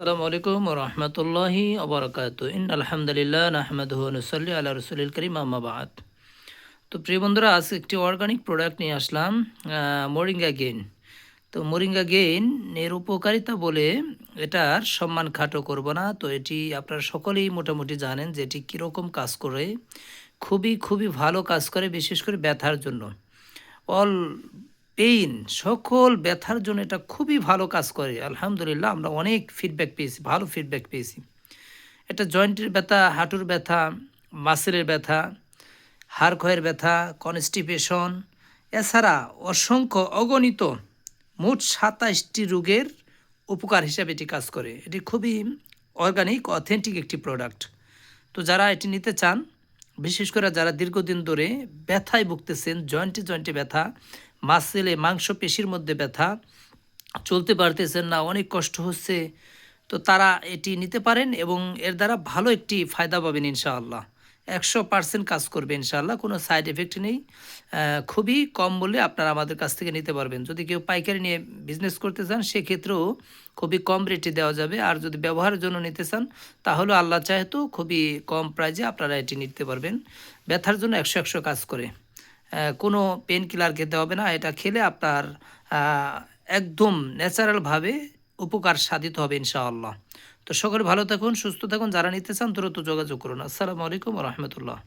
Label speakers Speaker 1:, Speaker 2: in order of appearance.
Speaker 1: আসসালামু আলাইকুম রহমতুল্লাহি আবরকাত ইন আলহামদুলিল্লাহ নাহমাদুহ নসল্লি আল্লাহ রসুলিল করিম আহমাবাদ তো প্রিয় বন্ধুরা আজ একটি অর্গানিক প্রোডাক্ট নিয়ে আসলাম মোরিঙ্গা গেইন তো মোরিঙ্গা গেইন এর উপকারিতা বলে এটার সম্মান খাটো করব না। তো এটি আপনারা সকলেই মোটামুটি জানেন যে এটি কীরকম কাজ করে, খুবই খুবই ভালো কাজ করে, বিশেষ করে ব্যথার জন্য। অল পেইন সকল ব্যথার জন্য এটা খুবই ভালো কাজ করে। আলহামদুলিল্লাহ, আমরা অনেক ফিডব্যাক পেয়েছি, ভালো ফিডব্যাক পেয়েছি। এটা জয়েন্টের ব্যথা, হাঁটুর ব্যথা মাসেলের ব্যথা, হাড় ক্ষয়ের ব্যথা কনস্টিপেশন এছাড়া অসংখ্য অগণিত মোট সাতাশটি রোগের উপকার হিসাবে এটি কাজ করে। এটি খুবই অর্গানিক অথেন্টিক একটি প্রোডাক্ট তো যারা এটি নিতে চান বিশেষ করে যারা দীর্ঘদিন ধরে ব্যথায় ভুগতেছেন জয়েন্টে জয়েন্টে ব্যথা মাসেলে মাংস পেশির মধ্যে ব্যথা, চলতে পারতেছেন না, অনেক কষ্ট হচ্ছে, তো তারা এটি নিতে পারেন এবং এর দ্বারা ভালো একটি ফায়দা পাবেন ইনশাআল্লাহ। একশো পার্সেন্ট কাজ করবে ইনশাল্লাহ কোনো সাইড এফেক্ট নেই। খুবই কম বলে আপনারা আমাদের কাছ থেকে নিতে পারবেন। যদি কেউ পাইকারি নিয়ে বিজনেস করতে চান, সেক্ষেত্রেও খুবই কম রেটে দেওয়া যাবে। আর যদি ব্যবহারের জন্য নিতে চান, তাহলে আল্লাহ চাহেতো খুবই কম প্রাইজে আপনারা এটি নিতে পারবেন। ব্যথার জন্য একশো একশো কাজ করে। কোনো পেন কিলার খেতে হবে না। এটা খেলে আপনার একদম ন্যাচারালভাবে উপকার সাধিত হবে ইনশাআল্লাহ। তো সকলে ভালো থাকুন, সুস্থ থাকুন, যারা নিতে চান দ্রুত যোগাযোগ করুন। আসসালামু আলাইকুম রহমতুল্লাহ।